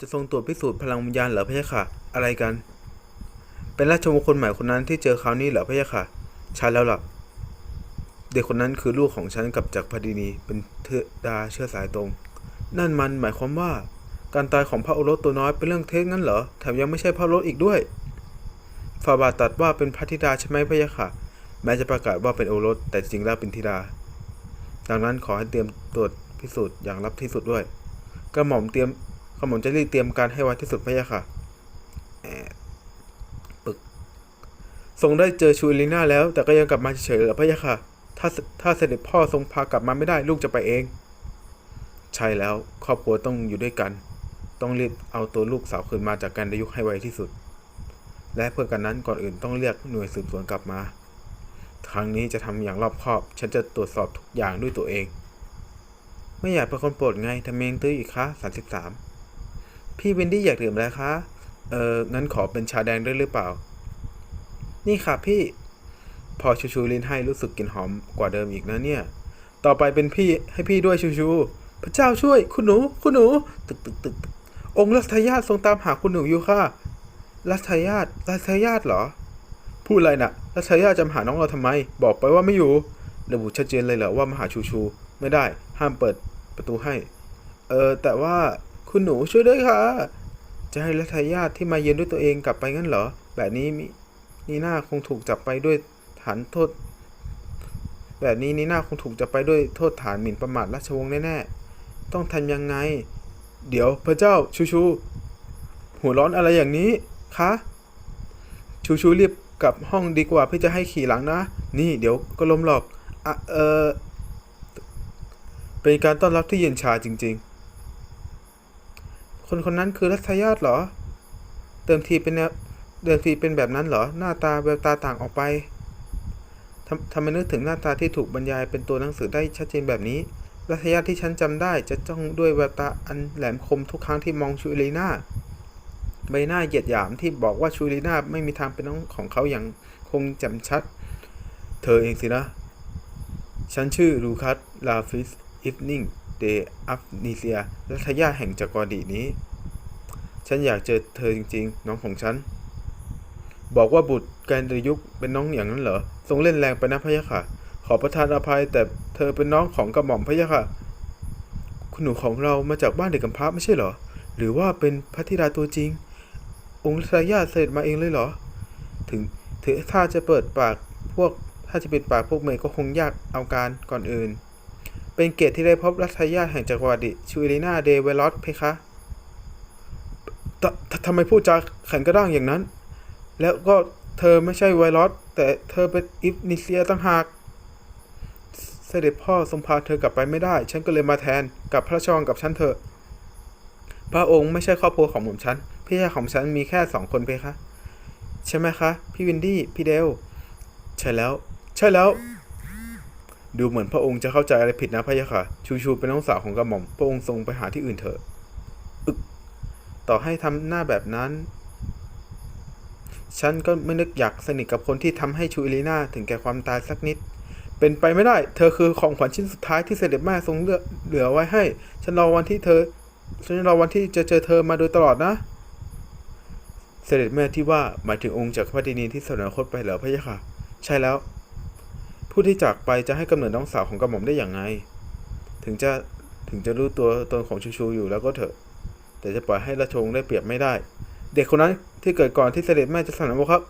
จะทรงตรวจพิสูจน์พลังวิญญาณเหรอพะยะค่ะ อะไรกัน เป็นราชมงศ์คลใหม่คนนั้นที่เจอคราวนี้เหรอพะยะค่ะ ใช่แล้วล่ะ เด็กคนนั้นคือลูกของฉันกับจักรพรรดินีเป็นเทดาเชื้อสายตรง นั่นมันหมายความว่า การตายของพระโอรสตัวน้อยเป็นเรื่องเท็จงั้นเหรอ แถมยังไม่ใช่พระโอรสอีกด้วยฟาบาตัดว่าเป็นพระธิดาใช่ไหมพะยะค่ะ แม้จะประกาศว่าเป็นโอรส แต่จริงแล้วเป็นธิดา ดังนั้นขอให้เตรียมตรวจพิสูจน์อย่างลับที่สุดด้วย กระหม่อมเตรียม กระหม่อมจะรีบเตรียมการให้ไวที่สุดพะยะค่ะปึกทรงได้เจอชูลิน่าแล้ว แต่ก็ยังกลับมาเฉยๆเหรอพะยะค่ะ ถ้าถ้าเสด็จพ่อทรงพากลับมาไม่ได้ลูกจะไปเอง ใช่แล้วครอบครัวต้องอยู่ด้วยกัน ต้องรีบเอาตัวลูกสาวคืนมาจากการดยุคให้ไวที่สุด และเพื่อกันนั้นก่อนอื่นต้องเรียกหน่วยสืบสวนกลับมาครั้งนี้จะทำอย่างรอบคอบ ฉันจะตรวจสอบทุกอย่างด้วยตัวเอง ไม่อยากเป็นคนโปรดไงทำเมงตื้ออีกคะสามสิบสาม พี่วินดี้อยากดื่มอะไรคะ เอองั้นขอเป็นชาแดงด้วยหรือเปล่า นี่ค่ะพี่ พอชูชูลิ้นให้รู้สึกกลิ่นหอมกว่าเดิมอีกนะเนี่ย ต่อไปเป็นพี่ให้พี่ด้วยชูชูพระเจ้าช่วย คุณหนู คุณหนู ตึกตึกตึกองค์รัชทายาททรงตามหาคุณหนูอยู่ค่ะ รัชทายาทรัชทายาทเหรอ พูดอะไรนะ่ะ รัชทายาทจะมาหาน้องเราทำไม บอกไปว่าไม่อยู่ ระบุชัดเจนเลยเหรอว่ามาหาชูชู ไม่ได้ ห้ามเปิดประตูให้ เออแต่ว่า คุณหนูช่วยด้วยค่ะ จะให้รัทายาทที่มาเยือนด้วยตัวเองกลับไปงั้นเหรอ แบบนี้มีนีน่าคงถูกจับไปด้วยฐานโทษ แบบนี้นีน่าคงถูกจับไปด้วยโทษฐานหมิ่นประมาทราชวงศ์แน่ๆ ต้องทำยังไง เดี๋ยวพระเจ้าชูชู หัวร้อนอะไรอย่างนี้คะชูชูรีบกลับห้องดีกว่าเพื่อจะให้ขี่หลังนะ นี่เดี๋ยวก็ล้มหรอกอะเออเป็นการต้อนรับที่เย็นชาจริง ๆ คนคนนั้นคือรัชยาตเหรอเติมทีเป็นเดิมทีเป็นแบบนั้นเหรอ หน้าตาแววตาต่างออกไปทำทำไมนึกถึงหน้าตาที่ถูกบรรยายเป็นตัวหนังสือได้ชัดเจนแบบนี้ รัชยาตที่ฉันจำได้จะจ้องด้วยแววตาอันแหลมคมทุกครั้งที่มองชูลีนาใบหน้าเหยียดหยามที่บอกว่าชูลีนาไม่มีทางเป็นน้องของเขาอย่างคงจำชัด เธอเองสินะ ฉันชื่อลูคัสลาฟิสอิฟนิง เดอัฟนิเซียรัฐยาแห่งจักรวรรดินี้ ฉันอยากเจอเธอจริง ๆ น้องของฉัน บอกว่าบุตรแกนดยุคเป็นน้องอย่างนั้นเหรอ ทรงเล่นแรงไปนะพะยะค่ะ ขอประทานอภัยแต่เธอเป็นน้องของกระหม่อมพะยะค่ะ คุณหนูของเรามาจากบ้านเด็กกำพร้าไม่ใช่เหรอ หรือว่าเป็นพระธิดาตัวจริง องค์ทายาทเสด็จมาเองเลยเหรอ ถึงถ้าจะเปิดปากพวกถ้าจะปิดปากพวกเมย์ก็คงยากเอาการก่อนอื่น เป็นเกียรติที่ได้พบรัฐายาแห่งจักรวรรดิชูเอลินาเดเวลอสเพคะทททำไมพูดจาแข็งกระด้างอย่างนั้น แล้วก็เธอไม่ใช่ไวรัสแต่เธอเป็นอิฟนิเซียตั้งหาก เสด็จพ่อทรงพาเธอกลับไปไม่ได้ ฉันก็เลยมาแทนกับพระชวังกับฉันเถอะ พระองค์ไม่ใช่ครอบครัวของหม่อมฉัน พี่ชายของฉันมีแค่สองคนเพคะ ใช่ไหมคะ พี่วินดี้ พี่เดล ใช่แล้ว ใช่แล้ว ดูเหมือนพระองค์จะเข้าใจอะไรผิดนะพะยะค่ะ ชูชูเป็นน้องสาวของกระหม่อม พระองค์ทรงไปหาที่อื่นเถอะอึกต่อให้ทำหน้าแบบนั้น ฉันก็ไม่นึกอยากสนิทกับคนที่ทำให้ชูเอลีนาถึงแก่ความตายสักนิด เป็นไปไม่ได้ เธอคือของขวัญชิ้นสุดท้ายที่เสด็จแม่ทรงเลือกเหลือไว้ให้ ฉันรอวันที่เธอ ฉันรอวันที่จะเจอเธอมาโดยตลอดนะ เสด็จแม่ที่ว่าหมายถึงองค์จักพรรดินีที่สวรรคตไปเหรอพะยะค่ะ ใช่แล้ว ผู้ที่จากไปจะให้กำเนิดน้องสาวของกระหม่อมได้อย่างไง ถึงจะถึงจะรู้ตัวตนของชูชูอยู่แล้วก็เถอะ แต่จะปล่อยให้ราชวงศ์ได้เปรียบไม่ได้ เด็กคนนั้นที่เกิดก่อนที่เสด็จแม่จะสวรรคต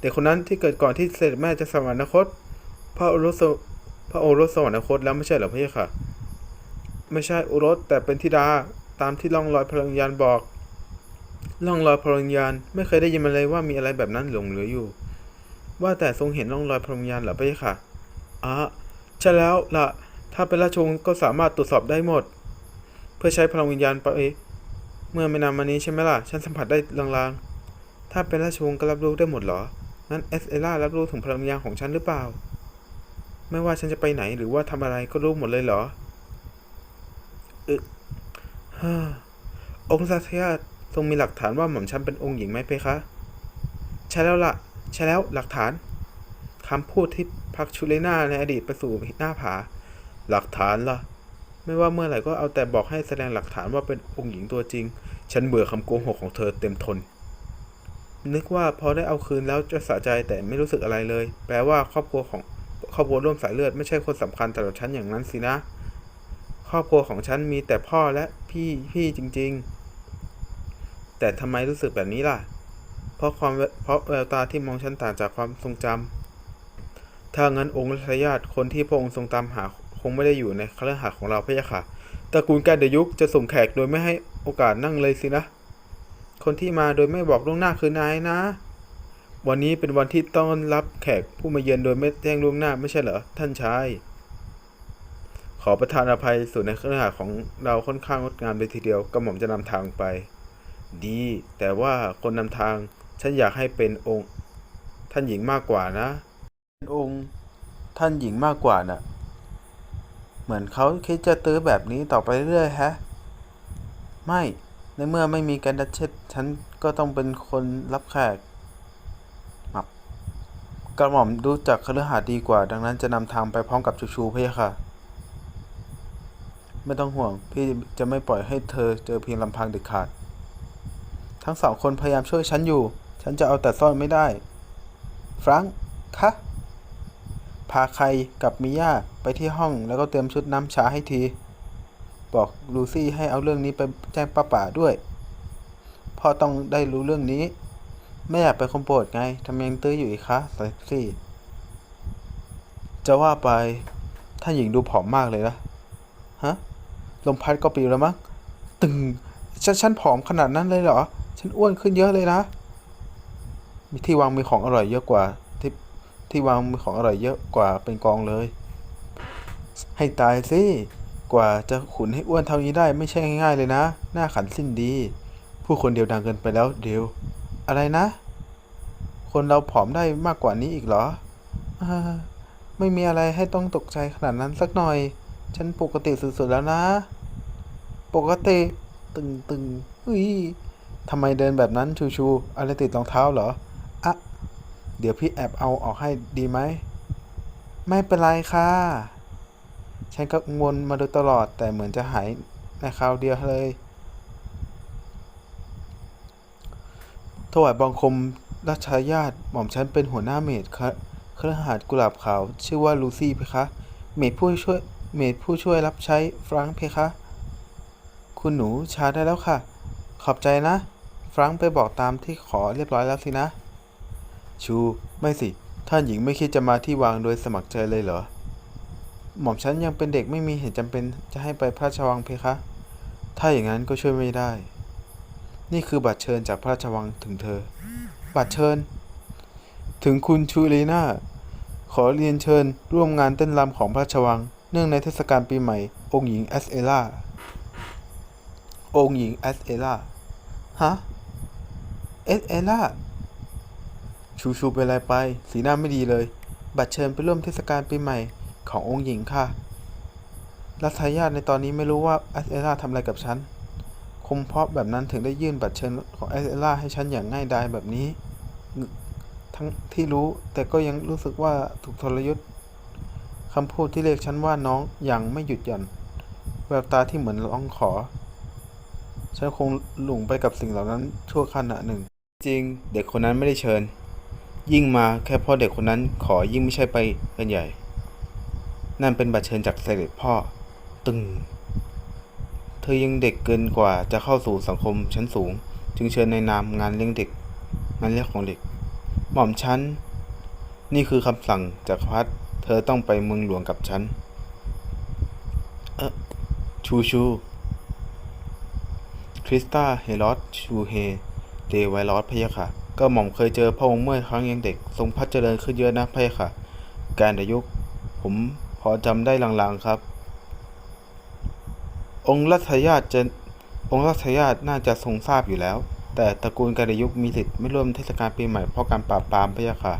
เด็กคนนั้นที่เกิดก่อนที่เสด็จแม่จะสวรรคต พระโอรสพระโอรสสวรรคตแล้วไม่ใช่เหรอพะยะค่ะ ไม่ใช่โอรสแต่เป็นธิดาตามที่ล่องลอยพลังยานบอกล่องรอยพลังยานไม่เคยได้ยินมาเลยว่ามีอะไรแบบนั้นหลงเหลืออยู่ ว่าแต่ทรงเห็นร่องรอยพลังยานหรอพะยะค่ะ อ๋อใช่แล้วล่ะ ถ้าเป็นราชวงศ์ก็สามารถตรวจสอบได้หมด เพื่อใช้พลังวิญญาณไปเมื่อไม่นานมานี้ใช่ไหมล่ะ ฉันสัมผัสได้ลางๆ ถ้าเป็นราชวงศ์ก็รับรู้ได้หมดเหรองั้นเอสเอล่ารับรู้ถึงพลังวิญญาณของฉันหรือเปล่า ไม่ว่าฉันจะไปไหนหรือว่าทำอะไรก็รู้หมดเลยเหรออึฮ่าองค์สัตยทรงมีหลักฐานว่าหม่อมฉันเป็นองค์หญิงไหมเพคะ ใช่แล้วล่ะ ใช่แล้วหลักฐานคำพูดที่ พักชูเลนาในอดีตไปสู่หน้าผา หลักฐานล่ะ ไม่ว่าเมื่อไหร่ก็เอาแต่บอกให้แสดงหลักฐานว่าเป็นองค์หญิงตัวจริง ฉันเบื่อคำโกหกของเธอเต็มทน นึกว่าพอได้เอาคืนแล้วจะสะใจแต่ไม่รู้สึกอะไรเลย แปลว่าครอบครัวของครอบครัวร่วมสายเลือดไม่ใช่คนสำคัญสำหรับฉันอย่างนั้นสินะ ครอบครัวของฉันมีแต่พ่อและพี่พี่จริง ๆ แต่ทำไมรู้สึกแบบนี้ล่ะ เพราะความเพราะแววตาที่มองฉันต่างจากความทรงจำ ถ้างั้นองค์ทายาทคนที่พระองค์ทรงตามหาคงไม่ได้อยู่ในคฤหาสน์ของเราพะยะค่ะตระกูลแกนเดยุกจะส่งแขกโดยไม่ให้โอกาสนั่งเลยสินะ คนที่มาโดยไม่บอกล่วงหน้าคือนายนะ วันนี้เป็นวันที่ต้อนรับแขกผู้มาเยือนโดยไม่แจ้งล่วงหน้าไม่ใช่เหรอท่านชาย ขอประทานอภัยส่วนในเครือข่าของเราค่อนข้างงดงามเลยทีเดียวกระหม่อมจะนำทางไป ดี แต่ว่าคนนำทางฉันอยากให้เป็นองค์ ท่านหญิงมากกว่านะ องค์ท่านหญิงมากกว่าน่ะ เหมือนเขาคิดจะตื้อแบบนี้ต่อไปเรื่อยฮะ ไม่ ในเมื่อไม่มีการดัชเชตฉันก็ต้องเป็นคนรับแขกมับกระหม่อมรู้จักคฤหาสน์ดีกว่า ดังนั้นจะนำทางไปพร้อมกับชูชูเพะยะค่ะ ไม่ต้องห่วง พี่จะไม่ปล่อยให้เธอเจอเพียงลำพังเด็ดขาด ทั้งสองคนพยายามช่วยฉันอยู่ ฉันจะเอาแต่ซ่อนไม่ได้ ฟรังก์คะ พาใครกับมิย่าไปที่ห้องแล้วก็เตรียมชุดน้ำชาให้ที บอกลูซี่ให้เอาเรื่องนี้ไปแจ้งป้าป่าด้วย พ่อต้องได้รู้เรื่องนี้ ไม่อยากเป็นคนโปรดไงทำไมยังตื้ออยู่อีกคะสซี่จะว่าไปท่านหญิงดูผอมมากเลยนะ ฮะ ลมพัดก็ปีแล้วมั้ง ตึงฉันฉันผอมขนาดนั้นเลยเหรอ ฉันอ้วนขึ้นเยอะเลยนะ มีที่วางมีของอร่อยเยอะกว่า ที่วางมีของอร่อยเยอะกว่าเป็นกองเลย ให้ตายสิกว่าจะขุนให้อ้วนเท่านี้ได้ไม่ใช่ง่ายๆเลยนะ หน้าขันสิ้นดี ผู้คนเดียวดังเกินไปแล้วเดียว อะไรนะ คนเราผอมได้มากกว่านี้อีกเหรออไม่มีอะไรให้ต้องตกใจขนาดนั้นสักหน่อย ฉันปกติสุดๆแล้วนะ ปกติ ตึงตึงอุ้ยทำไมเดินแบบนั้นชูชูอะไรติดรองเท้าเหรอ อะ ดี๋ยวพี่แอบเอาออกให้ดีไหม ไม่เป็นไรค่ะ ฉันก็กังวลมาโดยตลอดแต่เหมือนจะหายในคราวเดียวเลย ถวายบังคมราชายาติหม่อมฉันเป็นหัวหน้าเมดคะเครือหาสน์กุหลาบขาว ชื่อว่าลูซี่เพคะ เมดผู้ช่วย เมดผู้ช่วยรับใช้ฟรังเพคะ คุณหนูชาได้แล้วค่ะ ขอบใจนะ ฟรังไปบอกตามที่ขอเรียบร้อยแล้วสินะ ชู ไม่สิ ท่านหญิงไม่คิดจะมาที่วางโดยสมัครใจเลยเหรอ หม่อมฉันยังเป็นเด็กไม่มีเหตุจำเป็นจะให้ไปพระราชวังเพคะ ถ้าอย่างนั้นก็ช่วยไม่ได้ นี่คือบัตรเชิญจากพระราชวังถึงเธอ บัตรเชิญ ถึงคุณชูลีนาขอเรียนเชิญร่วมงานเต้นรำของพระราชวัง เนื่องในเทศกาลปีใหม่ องค์หญิงแอสเอล่า องค์หญิงแอสเอล่า ฮะ เอสเอล่า ชูชูเป็นอะไรไป สีหน้าไม่ดีเลย บัตรเชิญไปร่วมเทศกาลปีใหม่ขององค์หญิงค่ะรัฐายาในตอนนี้ไม่รู้ว่าแอสเอล่าทำอะไรกับฉันคงเพราะแบบนั้นถึงได้ยื่นบัตรเชิญของแอสเอล่าให้ฉันอย่างง่ายดายแบบนี้ ทั้งที่รู้แต่ก็ยังรู้สึกว่าถูกทรยศคำพูดที่เรียกฉันว่าน้องอย่างไม่หยุดหย่อน แววตาที่เหมือนร้องขอ ฉันคงหลงไปกับสิ่งเหล่านั้นชั่วขณะหนึ่ง จริง เด็กคนนั้นไม่ได้เชิญ ยิ่งมาแค่พ่อเด็กคนนั้นขอยิ่งไม่ใช่ไปกันใหญ่ นั่นเป็นบัตรเชิญจากเสด็จพ่อ ตึง เธอยังเด็กเกินกว่าจะเข้าสู่สังคมชั้นสูง จึงเชิญในนามงานเลี้ยงเด็กงานเลี้ยงของเด็ก หม่อมฉัน นี่คือคำสั่งจากพัดเธอต้องไปเมืองหลวงกับฉัน เออชูชู คริสตาเฮลอสชูเฮเดไวลอสพะยะค่ะ ก็หม่อมเคยเจอพระองค์เมื่อครั้งยังเด็ก ทรงพัฒเจริญขึ้นเยอะนะพะยะค่ะ การดยุผมพอจำได้ลางๆครับ องค์รัชญาติจะองค์รัชญาติน่าจะทรงทราบอยู่แล้ว แต่ตระกูลการยุคมีสิทธิ์ไม่ร่วมเทศกาลปีใหม่เพราะการปราบปรามพะยะค่ะ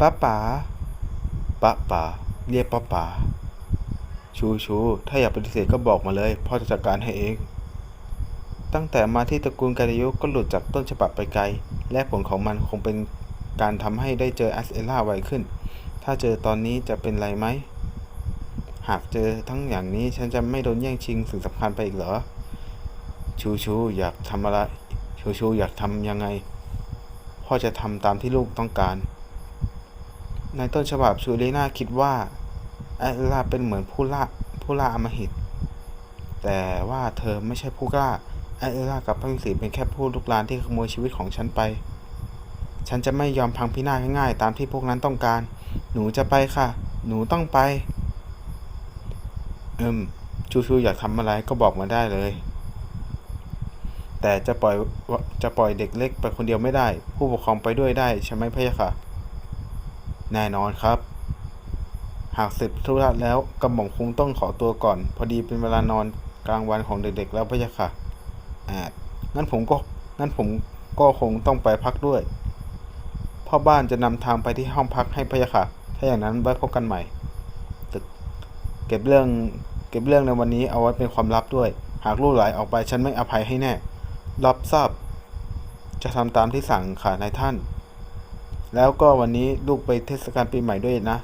ป้าป๋าป้าป๋าเรียกป้าป๋าชูชูถ้าอยากปฏิเสธก็บอกมาเลยพ่อจะจัดการให้เอง ตั้งแต่มาที่ตระกูลการยุคก็หลุดจากต้นฉบับไปไกล และผลของมันคงเป็นการทำให้ได้เจอแอสเอล่าไวขึ้น ถ้าเจอตอนนี้จะเป็นไรไหม หากเจอทั้งอย่างนี้ฉันจะไม่โดนแย่งชิงสิ่งสำคัญไปอีกเหรอ ชูชูอยากทำอะไร ชูชูอยากทำยังไง พ่อจะทำตามที่ลูกต้องการ ในต้นฉบับชูเลนาคิดว่าแอดลาเป็นเหมือนผู้ล่าผู้ล่าอมหิต แต่ว่าเธอไม่ใช่ผู้กล้า แอดลากับพระวิสีเป็นแค่ผู้ลุกลานที่ขโมยชีวิตของฉันไป ฉันจะไม่ยอมพังพินาศง่ายๆ ตามที่พวกนั้นต้องการ หนูจะไปค่ะ หนูต้องไปเอิมชูชูอยากทำอะไรก็บอกมาได้เลย แต่จะปล่อยจะปล่อยเด็กเล็กไปคนเดียวไม่ได้ ผู้ปกครองไปด้วยได้ใช่ไหมพะยะค่ะ แน่นอนครับ หากเสร็จธุระแล้วกระหม่อมคงต้องขอตัวก่อน พอดีเป็นเวลานอนกลางวันของเด็กๆแล้วพะยะค่ะ อ่างั้นผมก็งั้นผมก็คงต้องไปพักด้วย พ่อบ้านจะนำทางไปที่ห้องพักให้พะยะค่ะ ถ้าอย่างนั้นไว้พบกันใหม่ ตึก เก็บเรื่อง เก็บเรื่องในวันนี้เอาไว้เป็นความลับด้วย หากลูกหลายออกไปฉันไม่อภัยให้แน่ รับทราบ จะทำตามที่สั่งค่ะนายท่าน แล้วก็วันนี้ลูกไปเทศกาลปีใหม่ด้วยนะ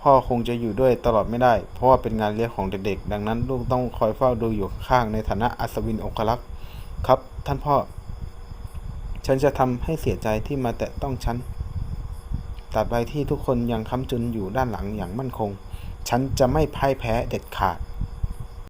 พ่อคงจะอยู่ด้วยตลอดไม่ได้ เพราะว่าเป็นงานเลี้ยงของเด็กๆ ดังนั้นลูกต้องคอยเฝ้าดูอยู่ข้างในฐานะอัศวินองครักษ์ครับ ท่านพ่อ ฉันจะทำให้เสียใจที่มาแตะต้องฉันตัดใบที่ทุกคนยังค้ำจุนอยู่ด้านหลังอย่างมั่นคง ฉันจะไม่พ่ายแพ้เด็ดขาด